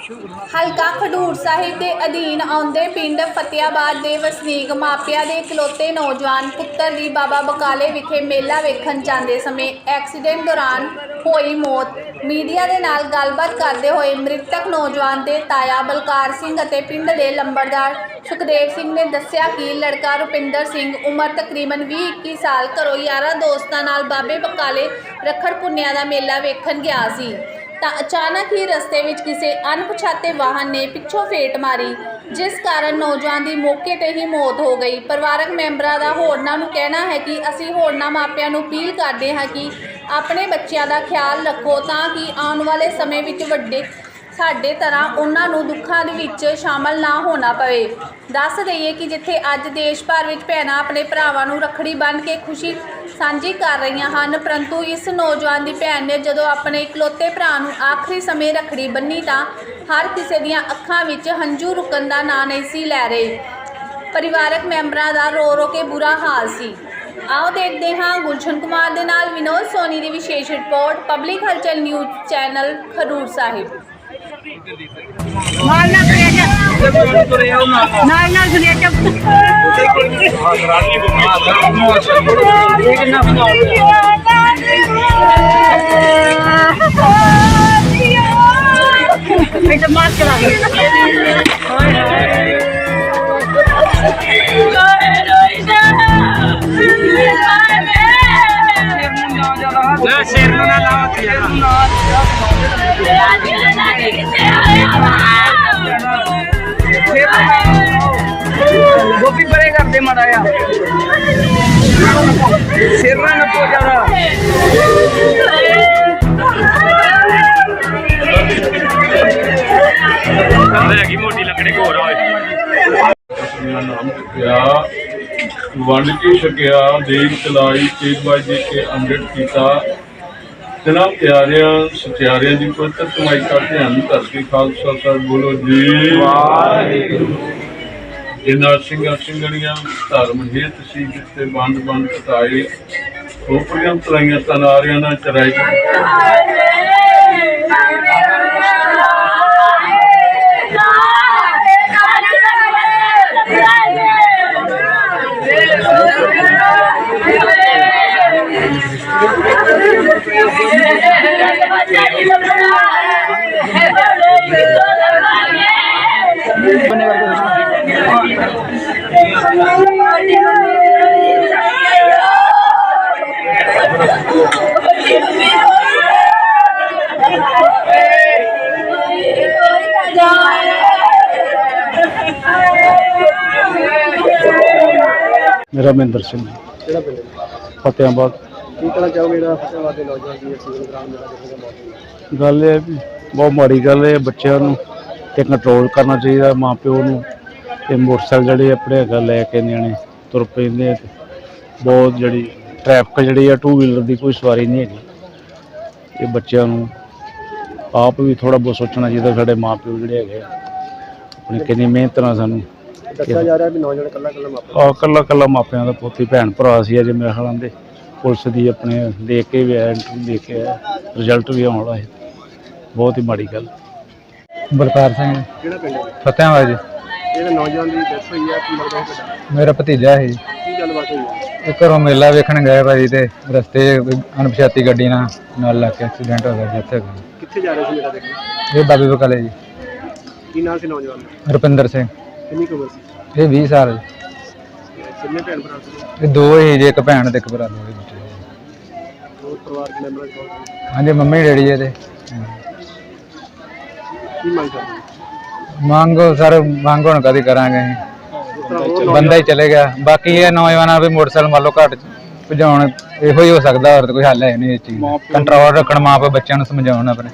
ਹਲਕਾ ਖਡੂਰ ਸਾਹਿਬ ਦੇ ਅਧੀਨ ਆਉਂਦੇ ਪਿੰਡ ਫਤਿਆਬਾਦ ਦੇ ਵਸਨੀਕ ਮਾਪਿਆਂ ਦੇ ਇਕਲੌਤੇ ਨੌਜਵਾਨ ਪੁੱਤਰ ਦੀ ਬਾਬਾ ਬਕਾਲੇ ਵਿਖੇ ਮੇਲਾ ਵੇਖਣ ਜਾਂਦੇ ਸਮੇਂ ਐਕਸੀਡੈਂਟ ਦੌਰਾਨ ਹੋਈ ਮੌਤ। ਮੀਡੀਆ ਦੇ ਨਾਲ ਗੱਲਬਾਤ ਕਰਦੇ ਹੋਏ ਮ੍ਰਿਤਕ ਨੌਜਵਾਨ ਦੇ ਤਾਇਆ ਬਲਕਾਰ ਸਿੰਘ ਅਤੇ ਪਿੰਡ ਦੇ ਲੰਬੜਦਾਰ ਸੁਖਦੇਵ ਸਿੰਘ ਨੇ ਦੱਸਿਆ ਕਿ ਲੜਕਾ ਰੁਪਿੰਦਰ ਸਿੰਘ ਉਮਰ ਤਕਰੀਬਨ 20-21 ਸਾਲ ਘਰੋਂ ਯਾਰਾਂ ਦੋਸਤਾਂ ਨਾਲ ਬਾਬੇ ਬਕਾਲੇ ਰੱਖੜ ਪੁੰਨਿਆ ਦਾ ਮੇਲਾ ਵੇਖਣ ਗਿਆ ਸੀ। ਤਾਂ ਅਚਾਨਕ ਹੀ ਰਸਤੇ ਵਿੱਚ ਕਿਸੇ ਅਣਪਛਾਤੇ ਵਾਹਨ ਨੇ ਪਿੱਛੋਂ ਫੇਟ ਮਾਰੀ, ਜਿਸ ਕਾਰਨ ਨੌਜਵਾਨ ਦੀ ਮੌਕੇ ਤੇ ਹੀ ਮੌਤ ਹੋ ਗਈ। ਪਰਿਵਾਰਕ ਮੈਂਬਰਾਂ ਦਾ ਹੋਰਨਾਂ ਨੂੰ ਕਹਿਣਾ ਹੈ ਕਿ ਅਸੀਂ ਹੋਰਨਾਂ ਮਾਪਿਆਂ ਨੂੰ ਅਪੀਲ ਕਰਦੇ ਹਾਂ ਕਿ ਆਪਣੇ ਬੱਚਿਆਂ ਦਾ ਖਿਆਲ ਰੱਖੋ ਤਾਂ ਕਿ ਆਉਣ ਵਾਲੇ ਸਮੇਂ ਵਿੱਚ ਵੱਡੇ ਸਾਡੇ ਤਰ੍ਹਾਂ ਉਹਨਾਂ ਨੂੰ ਦੁੱਖਾਂ ਦੇ ਵਿੱਚ ਸ਼ਾਮਲ ਨਾ ਹੋਣਾ ਪਵੇ। ਦੱਸ ਦਈਏ ਕਿ ਜਿੱਥੇ ਅੱਜ ਦੇਸ਼ ਭਰ ਵਿੱਚ ਭੈਣਾਂ ਆਪਣੇ ਭਰਾਵਾਂ ਨੂੰ ਰੱਖੜੀ ਬੰਨ੍ਹ ਕੇ ਖੁਸ਼ੀ ਸਾਂਝੀ ਕਰ ਰਹੀਆਂ ਹਨ, ਪਰੰਤੂ ਇਸ ਨੌਜਵਾਨ ਦੀ ਭੈਣ ਨੇ ਜਦੋਂ ਆਪਣੇ ਇਕਲੌਤੇ ਭਰਾ ਨੂੰ ਆਖਰੀ ਸਮੇਂ ਰੱਖੜੀ ਬੰਨੀ ਤਾਂ ਹਰ ਕਿਸੇ ਦੀਆਂ ਅੱਖਾਂ ਵਿੱਚ ਹੰਝੂ ਰੁਕਣ ਦਾ ਨਾਂ ਨਹੀਂ ਸੀ ਲੈ ਰਹੇ। ਪਰਿਵਾਰਕ ਮੈਂਬਰਾਂ ਦਾ ਰੋ ਰੋ ਕੇ ਬੁਰਾ ਹਾਲ ਸੀ। ਆਓ ਦੇਖਦੇ ਹਾਂ, ਗੁਲਸ਼ਨ ਕੁਮਾਰ ਦੇ ਨਾਲ ਵਿਨੋਦ ਸੋਨੀ ਦੀ ਵਿਸ਼ੇਸ਼ report, public Halchal news channel Kharur Sahib. ਨਾਲ ਨਾਲ ਸੁਨੇਹਾ ਨਾਲ ਨਾਲ ਸੁਨੇਹਾ ਬੇਟਾ ਮਾਰ ਕਰਾ ਨਾ ਸਿਰ ਨੂੰ ਨਾ ਲਾਓ ਤੇ ਗੋਪੀ ਪਰੇ ਕਰਦੇ ਮਾੜਾ ਆ ਸਿਰ ਨਾਲ ਨੱਪੋ ਜ਼ਿਆਦਾ ਹੈਗੀ ਮੋਟੀ ਲੱਕੜੀ ਘੋਰ ਹੋਏ ਮੇਰਾ ਨਾਮ ਚੁੱਕਿਆ ਵੰਡ ਕੇ ਛਕਿਆ ਦੇਖ ਚਲਾਈ ਤੇਜ ਬਾਜ ਦੇ ਕੇ ਅੰਮ੍ਰਿਤ ਕੀਤਾ ਜਨਾਬ ਪਿਆਰਿਆਂ ਸਤਿਆਰਿਆਂ ਦੀ ਪਵਿੱਤਰ ਕਮਾਈ ਦਾ ਧਿਆਨ ਕਰਕੇ ਖਾਲਸਾ ਸਾਹਿਬ ਬੋਲੋ ਜੀ। ਵਾਹਿਗੁਰੂ। ਜਿਨ੍ਹਾਂ ਸਿੰਘਾਂ ਸਿੰਘਣੀਆਂ ਧਰਮ ਹੇਤ ਸੀ ਜਿੱਤੇ ਬੰਦ ਬੰਦ ਕਟਾਏ। ਖੋਪੜੀਆਂ ਤਲਾਈਆਂ ਤਨਾਰਿਆਂ ਨਾਲ ਚਰਾਈ ਮੇਰਾ ਮਹਿੰਦਰ ਸਿੰਘ ਕਿਹੜਾ ਪਿੰਡ ਫਤਿਆਬਾਦ ਕੀ ਕਹਿਣਾ ਚਾਹੋਗੇ ਜਿਹੜਾ ਫਤਿਆਬਾਦ ਦੇ ਨੌਜਵਾਨ ਦੀ ਐਕਸੀਡੈਂਟ ਦੌਰਾਨ ਮੇਰਾ ਕਿਸੇ ਦਾ ਮੌਤ ਹੋਈ ਗੱਲ ਇਹ ਹੈ ਵੀ ਬਹੁਤ ਮਾੜੀ ਗੱਲ ਹੈ ਬੱਚਿਆਂ ਨੂੰ ਤੇ ਕੰਟਰੋਲ ਕਰਨਾ ਚਾਹੀਦਾ ਮਾਪਿਓ ਨੂੰ। ਤੇ ਮੋਟਰਸਾਈਕਲ ਜਿਹੜੇ ਆਪਣੇ ਹੈਗਾ ਲੈ ਕੇ ਨਿਆਣੇ ਤੁਰ ਪੈਂਦੇ ਆ ਤੇ ਬਹੁਤ ਜਿਹੜੀ ਟ੍ਰੈਫਿਕ ਜਿਹੜੀ ਆ ਟੂ ਵੀਲਰ ਦੀ ਕੋਈ ਸਵਾਰੀ ਨਹੀਂ ਹੈਗੀ। ਇਹ ਬੱਚਿਆਂ ਨੂੰ ਆਪ ਵੀ ਥੋੜਾ ਬਹੁਤ ਸੋਚਣਾ ਚਾਹੀਦਾ ਸਾਡੇ ਮਾਪਿਓ ਜਿਹੜੇ ਹੈਗੇ ਆ ਆਪਣੀ ਕਿੰਨੀ ਮਿਹਨਤ ਨਾਲ ਸਾਨੂੰ ਦੱਸਿਆ ਜਾ ਰਿਹਾ ਵੀ ਨੌਜਵਾਨ ਇਕੱਲਾ ਇਕੱਲਾ ਮਾਪਾ ਆ ਕੱਲਾ ਕੱਲਾ ਮਾਪਿਆਂ ਦਾ ਪੋਤੀ ਭੈਣ ਭਰਾ ਸੀ ਅਜੇ ਮੇਰੇ ਖਿਆਲਾਂ ਦੇ। ਪੁਲਿਸ ਦੀ ਆਪਣੇ ਦੇਖ ਕੇ ਵੀ ਆਇਆ ਇੰਟਰਵਿਊ ਦੇਖ ਕੇ ਆਇਆ ਰਿਜ਼ਲਟ ਵੀ ਆਉਣ ਵਾਲਾ ਹੈ। ਬਹੁਤ ਹੀ ਮਾੜੀ ਗੱਲ। ਬਲਕਾਰ ਸਿੰਘ। ਕਿਹੜਾ ਪਿੰਡ ਹੈ? ਫਤਿਆਬਾਦ ਜੀ। ਜਿਹੜਾ ਨੌਜਵਾਨ ਦੀ ਡੈਥ ਹੋਈ ਹੈ ਕੀ ਲੱਗਦਾ ਹੈ ਤੁਹਾਡਾ? ਮੇਰਾ ਭਤੀਜਾ ਹੈ ਜੀ। ਕੀ ਗੱਲਬਾਤ ਹੋਈ ਹੈ? ਇਹ ਘਰੋਂ ਮੇਲਾ ਵੇਖਣ ਗਏ ਭਾਜੀ ਤੇ ਰਸਤੇ 'ਚ ਅਣਪਛਾਤੀ ਗੱਡੀ ਨਾਲ ਨਾਲ ਲੱਗ ਕੇ ਐਕਸੀਡੈਂਟ ਹੋ ਗਿਆ ਜਿੱਥੇ ਕਿੱਥੇ ਜਾ ਰਹੇ ਸੀ ਮੇਰਾ ਦੇਖੋ ਇਹ ਬਾਬੇ ਬਕਾਲੇ ਜੀ। ਕੀ ਨਾਮ ਸੀ ਨੌਜਵਾਨ ਦਾ? ਰੁਪਿੰਦਰ ਸਿੰਘ। ਕਿੰਨੀ ਕੁ ਉਮਰ ਸੀ? ਇਹ 20 ਸਾਲ ਜੀ। ਕਿੰਨੇ ਭੈਣ ਭਰਾ ਸੀ ਇਹ ਦੋ ਹੀ ਜੀ ਇੱਕ ਭੈਣ ਤੇ ਇੱਕ ਭਰਾ ਦੋ ਬੱਚੇ ਹੋਰ ਪਰਿਵਾਰ ਦੇ ਮੈਂਬਰਾਂ ਕੌਣ ਸੀ? ਹਾਂਜੀ ਮੰਮੀ ਡੈਡੀ ਇਹਦੇ ਕੀ ਮੰਗ ਕਰਦੇ ਹੋ? ਮੰਗੋ ਸਰ ਮੰਗ ਹੁਣ ਕਦੀ ਕਰਾਂਗੇ ਅਸੀਂ। ਜਿਸ ਤਰ੍ਹਾਂ ਹੋਰ ਬੰਦਾ ਹੀ ਚਲੇ ਗਿਆ ਬਾਕੀ ਇਹ ਨੌਜਵਾਨਾਂ ਵੀ ਮੋਟਰਸਾਈਕਲ ਮੰਨ ਲਓ ਘੱਟ ਭਜਾਉਣ ਇਹੋ ਹੀ ਹੋ ਸਕਦਾ ਹੋਰ ਤਾਂ ਕੋਈ ਹੱਲ ਹੈ ਨਹੀਂ ਇਸ ਚੀਜ਼ ਕੰਟਰੋਲ ਰੱਖਣ ਮਾਪੇ ਬੱਚਿਆਂ ਨੂੰ ਸਮਝਾਉਣ ਆਪਣੇ